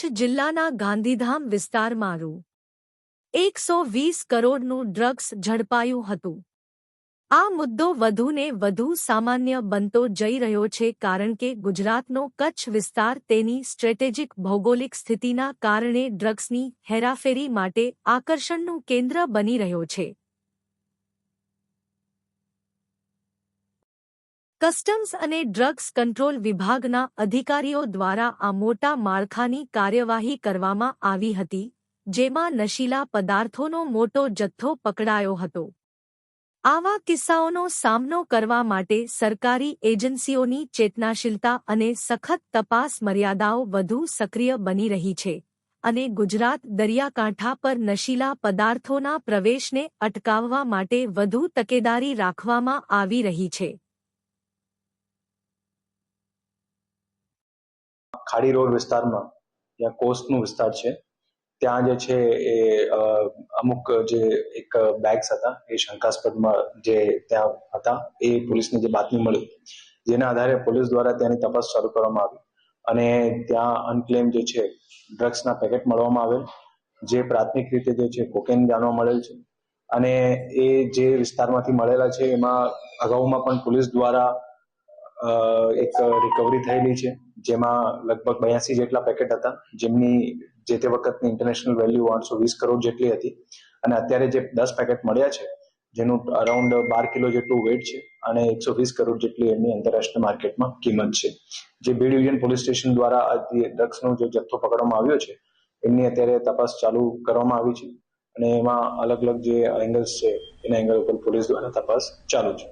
કચ્છ જિલ્લાના ગાંધીધામ વિસ્તારમાં રૂ. એકસો વીસ કરોડનું ડ્રગ્સ ઝડપાયું હતું. આ મુદ્દો વધુને વધુ સામાન્ય બનતો જઈ રહ્યો છે કારણ કે ગુજરાતનો કચ્છ વિસ્તાર તેની સ્ટ્રેટેજિક ભૌગોલિક સ્થિતિના કારણે ડ્રગ્સની હેરાફેરી માટે આકર્ષણનું કેન્દ્ર બની રહ્યો છે. કસ્ટમ્સ અને ડ્રગ્સ કંટ્રોલ વિભાગના અધિકારીઓ દ્વારા આ મોટા માળખાની કાર્યવાહી કરવામાં આવી હતી, જેમાં નશીલા પદાર્થોનો મોટો જથ્થો પકડાયો હતો. આવા કિસ્સાઓનો સામનો કરવા માટે સરકારી એજન્સીઓની ચેતનાશીલતા અને સખત તપાસ મર્યાદાઓ વધુ સક્રિય બની રહી છે, અને ગુજરાત દરિયાકાંઠા પર નશીલા પદાર્થોના પ્રવેશને અટકાવવા માટે વધુ તકેદારી રાખવામાં આવી રહી છે. ખાડી રોડ વિસ્તારમાં ત્યાં કોસ્ટનું વિસ્તાર છે, ત્યાં જે છે એ અમુક જે એક બેગ્સ હતા, એ શંકાસ્પદમાં જે ત્યાં હતા, એ પોલીસને જે બાતમી મળી, જેના આધારે પોલીસ દ્વારા ત્યાંની તપાસ શરૂ કરવામાં આવી અને ત્યાં અનક્લેમ જે છે ડ્રગ્સના પેકેટ મળવામાં આવેલ, જે પ્રાથમિક રીતે જે છે કોકેન જાણવા મળેલ છે અને એ જે વિસ્તારમાંથી મળેલા છે, એમાં અગાઉમાં પણ પોલીસ દ્વારા એક રિકવરી થયેલી છે, જેમાં લગભગ બ્યાસી જેટલા પેકેટ હતા, જેમની જે તે વખતની ઇન્ટરનેશનલ વેલ્યુ આઠસો વીસ કરોડ જેટલી હતી. અને અત્યારે જે દસ પેકેટ મળ્યા છે, જેનું અરાઉન્ડ બાર કિલો જેટલું વેટ છે, અને એકસો વીસ કરોડ જેટલી એની આંતરરાષ્ટ્રીય માર્કેટમાં કિંમત છે. જે બી ડિવિઝન પોલીસ સ્ટેશન દ્વારા ડ્રગ્સનો જે જથ્થો પકડવામાં આવ્યો છે, એમની અત્યારે તપાસ ચાલુ કરવામાં આવી છે. અને એમાં અલગ અલગ જે એંગલ્સ છે, એના એંગલ ઉપર પોલીસ દ્વારા તપાસ ચાલુ છે.